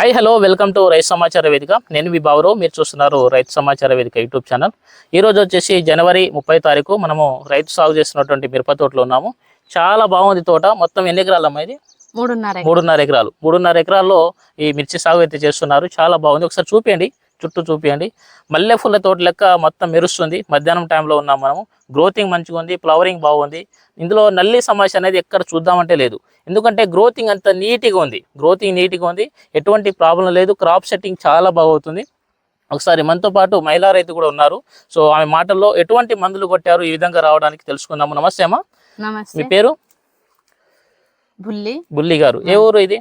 Hi hello welcome to రైతు సమాచార వేదిక నేను మీ బావరు మీరు చూస్తున్నారు రైతు సమాచార వేదిక యూట్యూబ్ ఛానల్ ఈ రోజు వచ్చేసి జనవరి ముప్పై తారీఖు మనము రైతు సాగు చేస్తున్నటువంటి మిరప తోటలో ఉన్నాము. చాలా బాగుంది తోట. మొత్తం ఎన్ని ఎకరాలు అమ్మా ఇది? మూడున్నర మూడున్నర ఎకరాలు. మూడున్నర ఎకరాల్లో ఈ మిర్చి సాగు అయితే చేస్తున్నారు. చాలా బాగుంది. ఒకసారి చూపించండి చుట్టూ చూపించండి మల్లె పూల తోట లెక్క మొత్తం మెరుస్తుంది. మధ్యాహ్నం టైంలో ఉన్నాం మనము. గ్రోతింగ్ మంచిగా ఉంది ఫ్లవరింగ్ బాగుంది. ఇందులో నల్లి సమస్య అనేది ఎక్కడ చూద్దామంటే లేదు. ఎందుకంటే గ్రోతింగ్ అంత నీట్గా ఉంది. గ్రోతింగ్ నీట్గా ఉంది. ఎటువంటి ప్రాబ్లం లేదు. క్రాప్ సెట్టింగ్ చాలా బాగవుతుంది ఒకసారి మనతో పాటు మహిళా రైతు కూడా ఉన్నారు. సో ఆమె మాటల్లో ఎటువంటి మందులు కొట్టారు? ఈ విధంగా రావడానికి తెలుసుకుందాము. నమస్తే అమ్మా. మీ పేరు? బుల్లి. బుల్లి గారు. ఏ ఊరు ఇది?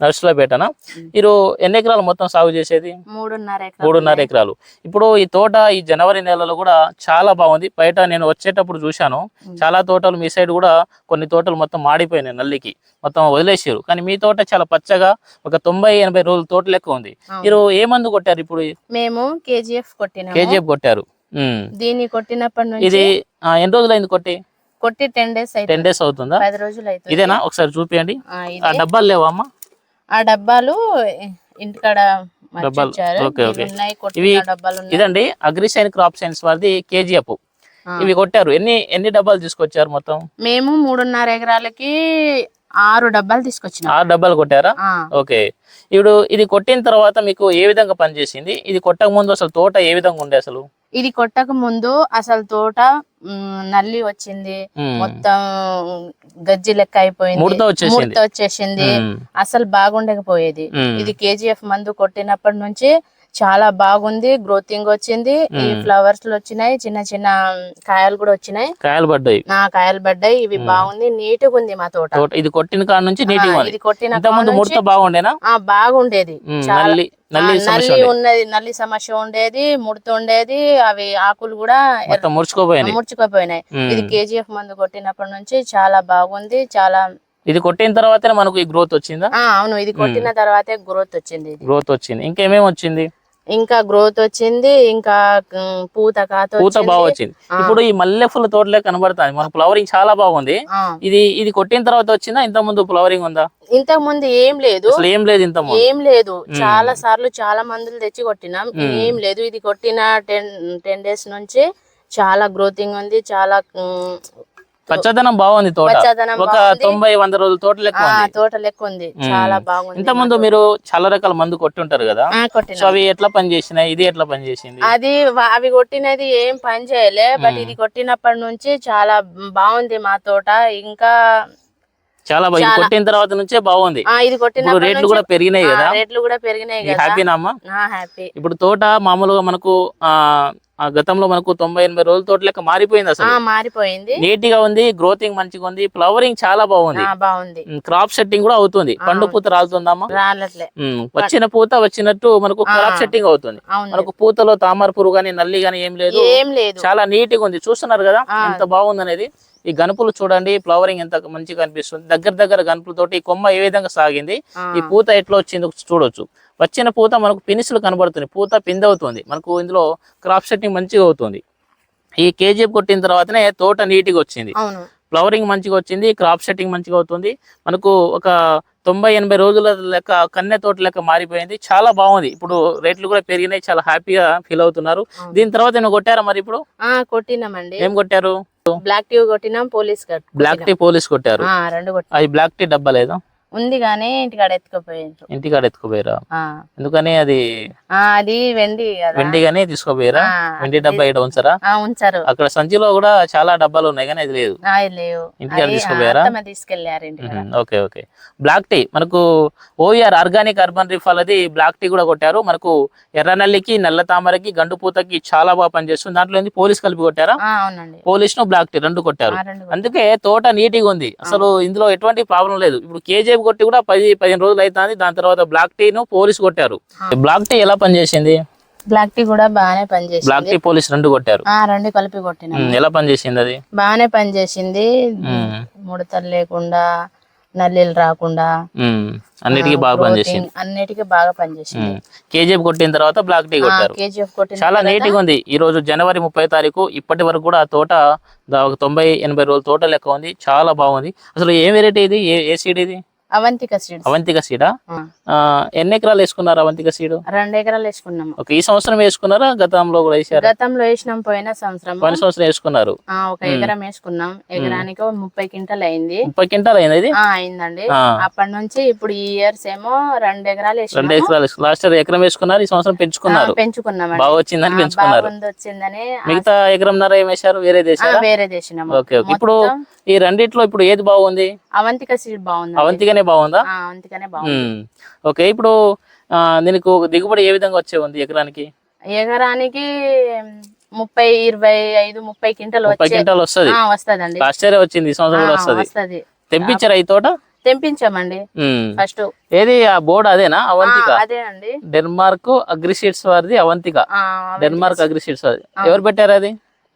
నర్సులపేటనా? మీరు ఎన్ని ఎకరాలు మొత్తం సాగు చేసేది? మూడున్నర ఎకరాలు. మూడున్నర ఉన్నాయి. ఎకరాలు. ఇప్పుడు ఈ తోట ఈ జనవరి నెలలో కూడా చాలా బాగుంది. బయట నేను వచ్చేటప్పుడు చూశాను. చాలా తోటలు మీ సైడ్ కూడా కొన్ని తోటలు మొత్తం మాడిపోయినాయి నల్లికి. మొత్తం వదిలేసారు కానీ మీ తోట చాలా పచ్చగా ఒక తొంభై ఎనభై రోజుల తోట లెక్క ఉంది. మీరు ఏ మందు కొట్టారు ఇప్పుడు? మేము కేజీఎఫ్ కొట్టినాము. కేజీఎఫ్ కొట్టారు. దీన్ని కొట్టినప్పటి ఇది నుంచి ఆ, ఎన్ని రోజులు అయింది కొట్టి? కొట్టి టెన్ డేస్ టెన్ డేస్ అవుతుందా? పది రోజులు అయితే ఇదేనా? ఒకసారి చూపియండి. ఆ డబ్బాలు లేవా అమ్మా ఆ డబ్బాలు ఇంటికాడ డబ్బాలు. Okay, okay. ఇవి- ఇదండి అగ్రిసైన్ క్రాప్ సైన్స్ వారిది కేజీఎఫ్. ఇవి కొట్టారు. ఎన్ని ఎన్ని డబ్బాలు తీసుకొచ్చారు మొత్తం? మేము మూడున్నర ఎకరాలకి ఆరు డబ్బాలు తీసుకొచ్చినాం. ఆరు డబ్బాలు కొట్టారా? ఓకే. ఇప్పుడు ఇది కొట్టిన తర్వాత మీకు ఏ విధంగా పనిచేసింది? ఇది కొట్టక ముందు అసలు తోట ఏ విధంగా ఉండే అసలు? ఇది కొట్టక ముందు అసలు తోట నల్లి వచ్చింది. మొత్తం గజ్జి లెక్క అయిపోయింది. ముడత వచ్చేసింది. అసలు బాగుండకపోయేది. ఇది కేజీఎఫ్ మందు కొట్టినప్పటి నుంచి చాలా బాగుంది గ్రోతింగ్ వచ్చింది. ఈ. ఫ్లవర్స్ వచ్చినాయి చిన్న చిన్న కాయలు కూడా వచ్చినాయి. కాయలు పడ్డాయి. నా కాయలు పడ్డాయి. ఇవి. బాగుంది నీట్గా ఉంది మా తోట. ఇది కొట్టిన కాడ నుంచి ఇది కొట్టిన ముందు ముడత బాగుండేనా? బాగుండేది. నల్లి. ఉన్నది నల్లి సమస్య ఉండేది ముడత ఉండేది అవి ఆకులు కూడా ముడుచుకుపోయినాయి. మ్మ్. ఇది కేజీఎఫ్ మందు కొట్టినప్పటి నుంచి చాలా బాగుంది చాలా ఇది కొట్టిన తర్వాతనే మనకు ఈ గ్రోత్ వచ్చిందా? అవును ఇది కొట్టిన తర్వాతే గ్రోత్ వచ్చింది గ్రోత్ వచ్చింది. ఇంకేమేమి వచ్చింది? ఇంకా గ్రోత్ వచ్చింది ఇంకా పూత కాత పూత. బాగా వచ్చింది. ఇప్పుడు ఈ మల్లె పూల తోటలే కనబడుతుంది. మనకు ఫ్లవరింగ్ చాలా బాగుంది. ఇది ఇది కొట్టిన తర్వాత వచ్చిందా? ఇంత ముందు ఫ్లవరింగ్ ఉందా? ఇంతకు ముందు ఏం లేదు. ఏం లేదు ఇంత ఏం లేదు. చాలా సార్లు చాలా మందులు తెచ్చి కొట్టినాం. ఏం లేదు. ఇది కొట్టిన టెన్ టెన్ డేస్ నుంచి చాలా గ్రోతింగ్ ఉంది. చాలా పచ్చదనం బాగుంది తోట. ఒక. తొంభై వంద రోజుల తోట లెక్క తోట లెక్క ఉంది. చాలా బాగుంది ఇంత ముందు మీరు చాలా రకాల మందు కొట్టి ఉంటారు కదా కొట్టినాం. సో అవి ఎట్లా పనిచేసినాయి ఇది ఎట్లా పనిచేసింది అది వా- అవి కొట్టినది ఏం పని చేయలే బట్. ఇది కొట్టినప్పటి నుంచి చాలా బాగుంది మా తోట. ఇంకా చాలా బాగా. కొట్టిన తర్వాత నుంచే బాగుంది. ఇది కొట్టినప్పటి రేట్లు కూడా పెరిగినాయి కదా? రేట్లు కూడా పెరిగినాయి హ్యాపీనా అమ్మా? హ్యాపీ ఇప్పుడు తోట మామూలుగా మనకు గతంలో మనకు తొంభై ఎనభై రోజుల తోట లెక్క మారిపోయింది ఆ అసలు మారిపోయింది. నీట్గా ఉంది గ్రోతింగ్ మంచిగా ఉంది ఫ్లవరింగ్ చాలా బాగుంది. ఆ బాగుంది. క్రాప్ సెట్టింగ్ కూడా అవుతుంది. ఆ. పండు పూత రాలుతుందమ్మా? వచ్చిన పూత వచ్చినట్టు మనకు ఆ. క్రాప్ సెట్టింగ్ అవుతుంది. మనకు పూతలో తామర పురుగు గానీ నల్లి గానీ ఏం లేదు. ఏం లేదు. చాలా నీట్గా ఉంది. చూస్తున్నారు కదా ఆ. ఎంత బాగుంది అనేది. ఈ గనుపులు చూడండి ఫ్లవరింగ్ ఎంత మంచిగా కనిపిస్తుంది దగ్గర దగ్గర గనుపులతోటి ఈ కొమ్మ ఏ విధంగా సాగింది? ఆ, ఈ పూత ఎట్లా వచ్చిందో చూడొచ్చు. వచ్చిన పూత మనకు పినిసులు కనబడుతుంది. పూత పిందవుతుంది. మనకు ఇందులో క్రాప్ సెట్టింగ్ మంచిగా అవుతుంది. ఈ కేజీఎఫ్ కొట్టిన తర్వాతనే తోట నీట్గా వచ్చింది. ఫ్లవరింగ్ మంచిగా వచ్చింది క్రాప్ సెట్టింగ్ మంచిగా అవుతుంది. మనకు ఒక తొంభై ఎనభై రోజుల లెక్క కన్నె తోట లెక్క మారిపోయింది. చాలా బాగుంది. ఇప్పుడు రేట్లు కూడా పెరిగినాయి. చాలా హ్యాపీగా ఫీల్ అవుతున్నారు. దీని తర్వాత నేను కొట్టారా మరి ఇప్పుడు? కొట్టినామండి. ఏం కొట్టారు? బ్లాక్ టీ కొట్టినాం పోలీస్ బ్లాక్ టీ పోలీస్ కొట్టారు. అది బ్లాక్ టీ డబ్బా లేదా? ఉంది కానీ ఇంటికాడ ఎత్తుకుపోయారు ఇంటికాడ ఎత్తుకుపోయారా? ఎందుకని అది అది వెండి కదా. వెండిగానే తీసుకోపోయారా? వెండి డబ్బా ఇక్కడ ఉంచారా? ఉంచారు. అక్కడ సంచిలో కూడా చాలా డబ్బాలు ఉన్నాయి కానీ అది లేదు. లేవు. ఇంటికాడ తీసుకుపోయారా? తీసుకెళ్ళారు. Okay okay. బ్లాక్ టీ మనకు ఓఆర్ ఆర్గానిక్ అర్బన్ రిఫాల్ అది బ్లాక్ టీ కూడా కొట్టారు. మనకు ఎర్ర నల్లికి నల్ల తామరకి గండు పూతకి చాలా బాగా పనిచేస్తుంది. దాంట్లో ఏంది? పోలీస్ కలిపి కొట్టారా? పోలీస్ను బ్లాక్ టీ రెండు కొట్టారు. అందుకే తోట నీట్గా ఉంది. అసలు ఇందులో ఎటువంటి ప్రాబ్లం లేదు. ఇప్పుడు కేజీఎఫ్ కొట్టి కూడా పది పదిహేను రోజులు అవుతుంది దాని తర్వాత బ్లాక్ టీను పోలీస్ కొట్టారు. బ్లాక్ టీ ఎలా పనిచేసింది? బ్లాక్ టీ కూడా బాగానే బ్లాక్ పనిచేసింది టీ పోలీస్ రెండు కొట్టారు. ఆ రెండు కలిపి కొట్టినాం. ఎలా పనిచేసింది అది? బాగానే పనిచేసింది. ముడతలు లేకుండా నల్లీలు రాకుండా. అన్నిటికీ బాగా పనిచేసింది. అన్నిటికీ బాగా పనిచేసింది. కేజీఎఫ్ కొట్టిన తర్వాత బ్లాక్ టీ కొట్టారు. కేజీఎఫ్ కొట్టిన చాలా నీట్గా ఉంది. ఈ రోజు జనవరి ముప్పై తారీఖు ఇప్పటి వరకు కూడా ఆ తోట ఒక తొంభై ఎనభై రోజుల తోట లెక్క ఉంది. చాలా బాగుంది. అసలు ఏ వెరైటీ ఇది? ఏ సీడ్ ఇది? అవంతిక సీడ్స్. అవంతిక సీడా? ఎన్ని ఎకరాలు వేసుకున్నారు అవంతిక సీడు? రెండు ఎకరాలు వేసుకున్నాము. ఓకే ఈ సంవత్సరం వేసుకున్నారా? గతంలో కూడా వేసారా? గతంలో వేసినాం పోయిన సంవత్సరం. పోయిన సంవత్సరం వేసుకున్నారు. ఒక ఎకరం వేసుకున్నాం. ఎకరానికి ముప్పై క్వింటల్ అయింది. ముప్పై క్వింటాల్ అయింది అయిందండి. అప్పటి నుంచి ఇప్పుడు ఈ ఇయర్స్ ఏమో రెండు ఎకరాలు రెండు ఎకరాలు లాస్ట్ ఇయర్ ఎకరం వేసుకున్నారు ఈ సంవత్సరం పెంచుకున్నారు. పెంచుకున్నామండి. బాగా వచ్చిందని పెంచుకున్నారు. వచ్చిందని మిగతా ఎకరంన్నర ఏం వేశారు? వేరే ఆ, దేశారా వేరే చేసినాము. ఓకే ఇప్పుడు ఈ రెండిట్లో ఇప్పుడు ఏది బాగుంది? అవంతిక సీడ్ బాగుంది అవంతిగానే బాగుందా? అవంతికనే బాగుంది. ఓకే ఇప్పుడు దీనికి దిగుబడి ఏ విధంగా వచ్చే ఉంది ఎకరానికి? ఎకరానికి ముప్పై ఇరవై ఐదు ముప్పై క్వింటల్ ముప్పై క్వింటాల్ వస్తుంది. వస్తదండి. లాస్ట్ ఇయర్ వచ్చింది ఈ సంవత్సరం కూడా వస్తుంది. తెంపించారా ఈ తోట? తెంపించామండి. ఫస్ట్ ఏది ఆ బోర్డు అదేనా? అవంతిక? అదే అండి. డెన్మార్క్ అగ్రిసీడ్స్ వారిది అవంతిక. డెన్మార్క్ అగ్రిసీడ్స్ వారిది. ఎవరు పెట్టారు అది?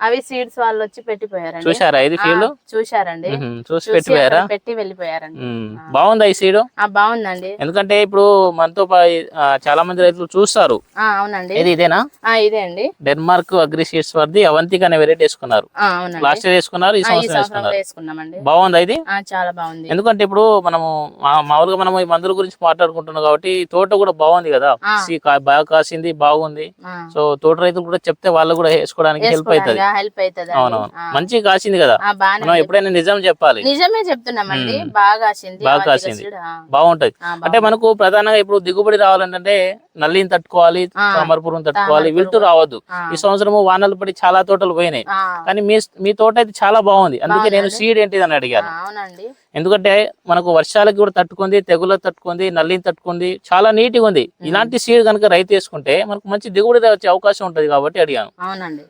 అవి సీడ్స్ వాళ్ళు వచ్చి పెట్టిపోయారండి. చూసారా ఇది ఫీల్డ్? చూశారండి. చూసి పెట్టిపోయారా? పెట్టి వెళ్ళిపోయారండి. బాగుందా ఈ సీడు? ఆ బాగుందండి. ఎందుకంటే ఇప్పుడు మనతో చాలా మంది రైతులు చూస్తారు. అవునండి. ఇది ఇదేనా? ఇదే అండి. డెన్మార్క్ అగ్రిసీడ్స్ వారిది అవంతిక అనే వెరైటీ వేసుకున్నారు. లాస్ట్ ఇయర్ వేసుకున్నారు ఈ సంవత్సరం వేసుకున్నారు. బాగుందా ఇది? చాలా బాగుంది. ఎందుకంటే ఇప్పుడు మనము మామూలుగా మనం ఈ మందుల గురించి మాట్లాడుకుంటున్నాం కాబట్టి తోట కూడా బాగుంది కదా. బాగా కాసింది బాగుంది. సో తోట రైతులు కూడా చెప్తే వాళ్ళు కూడా వేసుకోవడానికి హెల్ప్ అవుతుంది. హెల్ప్ అవుతుంది మంచిగా కాసింది కదా. మనం ఎప్పుడైనా నిజం చెప్పాలి. నిజమే చెప్తున్నామండి. బాగా కాసింది. బాగా కాసింది. బాగుంటది. అంటే మనకు ప్రధానంగా ఇప్పుడు దిగుబడి రావాలంటే నల్లిని తట్టుకోవాలి. తామరపురం తట్టుకోవాలి. విల్టు రావద్దు. ఈ సంవత్సరము వానలు పడి చాలా తోటలు పోయినాయి. కానీ మీ మీ తోట అయితే చాలా బాగుంది. అందుకే నేను. సీడ్ ఏంటిది అని అడిగాను. అవునండి. ఎందుకంటే మనకు వర్షాలకి కూడా తట్టుకుంది తెగులకు తట్టుకుంది నల్లిని తట్టుకుంది చాలా నీట్గా ఉంది. ఇలాంటి సీడ్ కనుక రైతు వేసుకుంటే మనకు మంచి దిగుబడి వచ్చే అవకాశం ఉంటది కాబట్టి అడిగాను. అవునండి.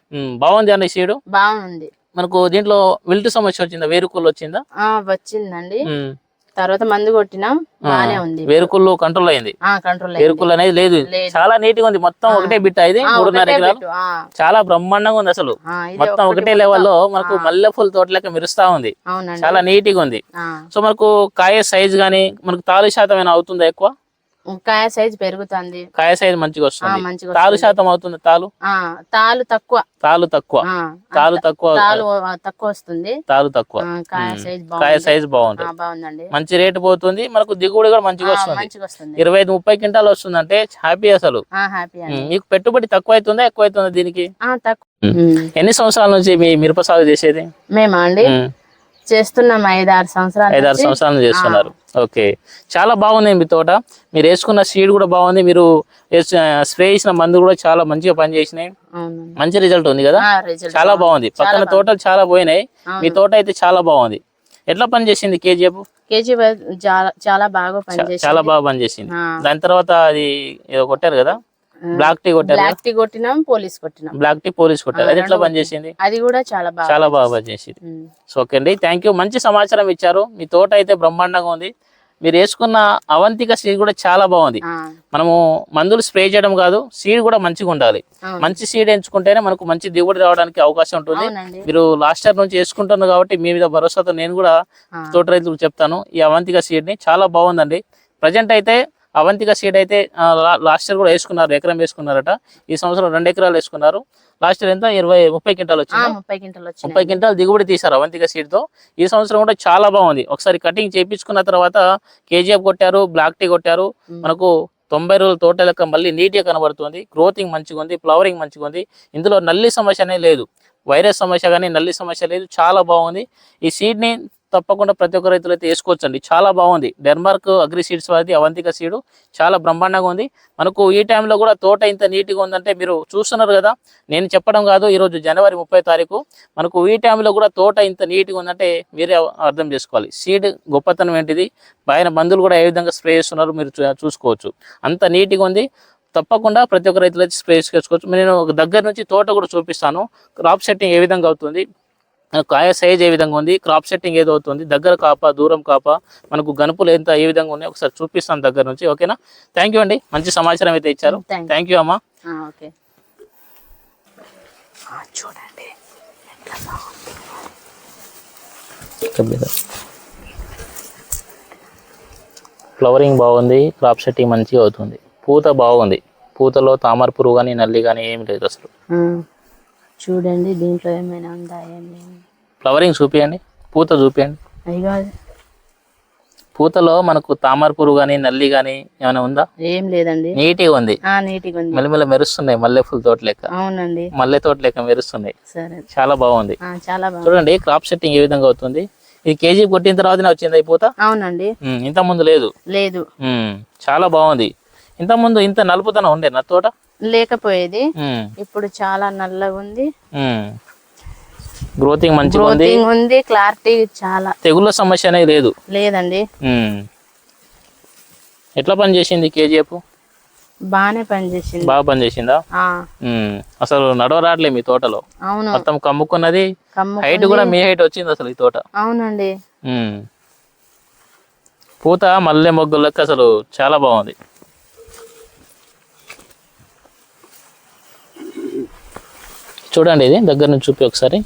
బాగుంది అన్న సీడు? బాగుంది. మనకు దీంట్లో విల్టు సమస్య వచ్చిందా? వేరుకుళ్ళు వచ్చిందా? వచ్చిందండి. తర్వాత మందు కొట్టినాం బానే ఉంది. వేరుకుళ్ళు కంట్రోల్ అయింది. కంట్రోల్ వేరుకుళ్ళు అనేది లేదు. చాలా నీట్గా ఉంది. మొత్తం ఒకటే బిట్ ఇది మూడున్నర ఎకరాలు. చాలా బ్రహ్మాండంగా ఉంది అసలు. మొత్తం ఒకటే లెవెల్లో మనకు మల్లెపూల తోట లెక్క మెరుస్తా ఉంది. చాలా నీట్గా ఉంది. ఆ, సో మనకు కాయ సైజ్ గానీ మనకు తాలు శాతం ఏమైనా అవుతుందా ఎక్కువ? కాయ సైజ్ పెరుగుతుంది. కాయ సైజ్ మంచిగా వస్తుంది. మంచిగా తాలు. శాతం అవుతుంది తాలు? తాలు తక్కువ. తాలు తక్కువ. తాలు తక్కువ తాలు తక్కువ వస్తుంది. తాలు తక్కువ. కాయ సైజ్ కాయ బాగుంది. సైజ్ ఆ, బాగుంటుంది బాగుందండి. మంచి రేటు పోతుంది. మనకు దిగుబడి కూడా మంచిగా వస్తుంది. ఇరవై ఐదు ముప్పై క్వింటాలు వస్తుంది అంటే హ్యాపీ అసలు మీకు పెట్టుబడి తక్కువ అవుతుందా ఎక్కువ అవుతుందా దీనికి. ఎన్ని సంవత్సరాల నుంచి మీ మిరప సాగు చేసేది? మేమా అండి? చేస్తున్నాం ఐదు ఆరు సంవత్సరాలు ఐదారు సంవత్సరాల నుంచి చేస్తున్నారు. ఓకే. చాలా బాగుంది మీ తోట. మీరు వేసుకున్న సీడ్ కూడా బాగుంది. మీరు స్ప్రే చేసిన మందు కూడా చాలా మంచిగా పనిచేసినాయి. మంచి రిజల్ట్ ఉంది కదా? చాలా బాగుంది. పక్కన తోటలు చాలా పోయినాయి. మీ తోట అయితే చాలా బాగుంది. ఎట్లా పనిచేసింది కేజీఎఫ్? కేజీ వై- చాలా బాగా చాలా బాగా పనిచేసింది. దాని తర్వాత అది ఏదో కొట్టారు కదా? బ్లాక్ టీ కొట్టారు బ్లాక్ టీ కొట్టినాం పోలీస్ కొట్టినాం. బ్లాక్ టీ పోలీస్ కొట్టారు. అది ఎట్లా పనిచేసింది అది కూడా చాలా బాగా చాలా బాగా పనిచేసింది. సో ఓకే అండి. థ్యాంక్ యూ మంచి సమాచారం ఇచ్చారు. మీ తోట అయితే బ్రహ్మాండంగా ఉంది. మీరు వేసుకున్న అవంతిక సీడ్ కూడా చాలా బాగుంది. మనము మందులు స్ప్రే చేయడం కాదు సీడ్ కూడా మంచిగా ఉండాలి. మంచి సీడ్ ఎంచుకుంటేనే మనకు మంచి దిగుబడి రావడానికి అవకాశం ఉంటుంది. మీరు లాస్ట్ ఇయర్ నుంచి వేసుకుంటున్నారు కాబట్టి మీ మీద భరోసాతో నేను కూడా. తోట రైతులకు చెప్తాను. ఈ అవంతిక సీడ్ని చాలా బాగుందండి. ప్రజెంట్ అయితే అవంతిక సీడ్ అయితే లాస్ట్ ఇయర్ కూడా వేసుకున్నారు ఎకరం వేసుకున్నారట. ఈ సంవత్సరం రెండు ఎకరాలు వేసుకున్నారు. లాస్ట్ ఇయర్ ఎంత? ఇరవై ముప్పై క్వింటాలు వచ్చింది? ముప్పై క్వింటల్ ముప్పై క్వింటాలు దిగుబడి తీశారు అవంతిక సీడ్తో. ఈ సంవత్సరం కూడా చాలా బాగుంది. ఒకసారి కటింగ్ చేయించుకున్న తర్వాత కేజీఎఫ్ కొట్టారు బ్లాక్ టీ కొట్టారు. మనకు తొంభై రోజుల తోట లెక్క మళ్ళీ నీట్గా కనబడుతుంది. గ్రోతింగ్ మంచిగా ఉంది ఫ్లవరింగ్ మంచిగా ఉంది. ఇందులో నల్లి సమస్య అనేది లేదు. వైరస్ సమస్య కానీ నల్లి సమస్య లేదు. చాలా బాగుంది. ఈ సీడ్ని తప్పకుండా ప్రతి ఒక్క రైతులు అయితే వేసుకోవచ్చండి. చాలా బాగుంది. డెన్మార్క్ అగ్రి సీడ్స్ వారిది అవంతిక సీడు. చాలా బ్రహ్మాండంగా ఉంది. మనకు ఈ టైంలో కూడా తోట ఇంత నీట్గా ఉందంటే మీరు చూస్తున్నారు కదా. నేను చెప్పడం కాదు ఈరోజు జనవరి ముప్పై తారీఖు. మనకు ఈ టైంలో కూడా తోట ఇంత నీట్గా ఉందంటే మీరే అర్థం చేసుకోవాలి. సీడ్ గొప్పతనం ఏంటిది? పైన మందులు కూడా ఏ విధంగా స్ప్రే చేస్తున్నారు మీరు చూసుకోవచ్చు. అంత నీట్గా ఉంది. తప్పకుండా ప్రతి ఒక్క రైతులు స్ప్రే చేసుకోవచ్చు. నేను ఒక దగ్గర నుంచి తోట కూడా చూపిస్తాను. క్రాప్ సెట్టింగ్ ఏ విధంగా అవుతుంది? కాయ సైజ్ ఏ విధంగా ఉంది. క్రాప్ సెట్టింగ్ ఏదో అవుతుంది దగ్గర కాప దూరం కాప మనకు గనుపులు ఎంత ఏ విధంగా ఉన్నాయి ఒకసారి చూపిస్తాను దగ్గర నుంచి ఓకేనా థ్యాంక్ యూ అండి. మంచి సమాచారం అయితే ఇచ్చారు. థ్యాంక్ యూ అమ్మా. ఆ, ఓకే ఆ, చూడండి. ఫ్లవరింగ్ బాగుంది. క్రాప్ సెట్టింగ్ మంచిగా అవుతుంది. పూత బాగుంది. పూతలో తామర పురుగు కానీ నల్లి కానీ ఏమి లేదు అసలు. చూడండి దీంట్లో ఏమైనా ఉందా ఏమి ఫ్లవరింగ్ చూపియండి పూత చూపియండి. అయ్యో పూతలో మనకు తామర పురుగు కానీ నల్లి కానీ ఏమైనా ఉందా? ఏం లేదండి. నీట్గా ఉంది. ఆ నీట్గా ఉంది. మెల్లమెల్ల మెరుస్తున్నాయి మల్లెపూల తోట లెక్క. అవునండి. మల్లె తోట లెక్క మెరుస్తున్నాయి. సరే. చాలా బాగుంది. ఆ, చాలా బాగుంది. చూడండి క్రాప్ సెట్టింగ్ ఏ విధంగా అవుతుంది. ఇది కేజీ కొట్టిన తర్వాతనే వచ్చింది ఈ పూత? అవునండి. ఉమ్, ఇంత ముందు లేదు. లేదు. ఉమ్, చాలా బాగుంది. ఇంత ముందు ఇంత నలుపుతనం ఉండే నా తోట? లేకపోయేది. ఇప్పుడు చాలా నల్లగా ఉంది. గ్రోతింగ్ మంచిగా ఉంది. గ్రోతింగ్ ఉంది క్లారిటీ చాలా. తెగుళ్ళ సమస్య అనేది లేదు. లేదండి. ఎట్లా పని చేసింది కేజీఎఫ్? బాగానే పనిచేసింది బాగా పని చేసిందా? ఆ, ఉమ్. అసలు నడవరాట్లే మీ తోటలో. అవును. మొత్తం కమ్ముకున్నది కమ్ము హైట్ కూడా మీ హైట్ వచ్చింది అసలు ఈ తోట. అవునండి. పూత మల్లె మొగ్గు లెక్క అసలు చాలా బాగుంది. చూడండి ఇది దగ్గర నుంచి చూపి ఒకసారి.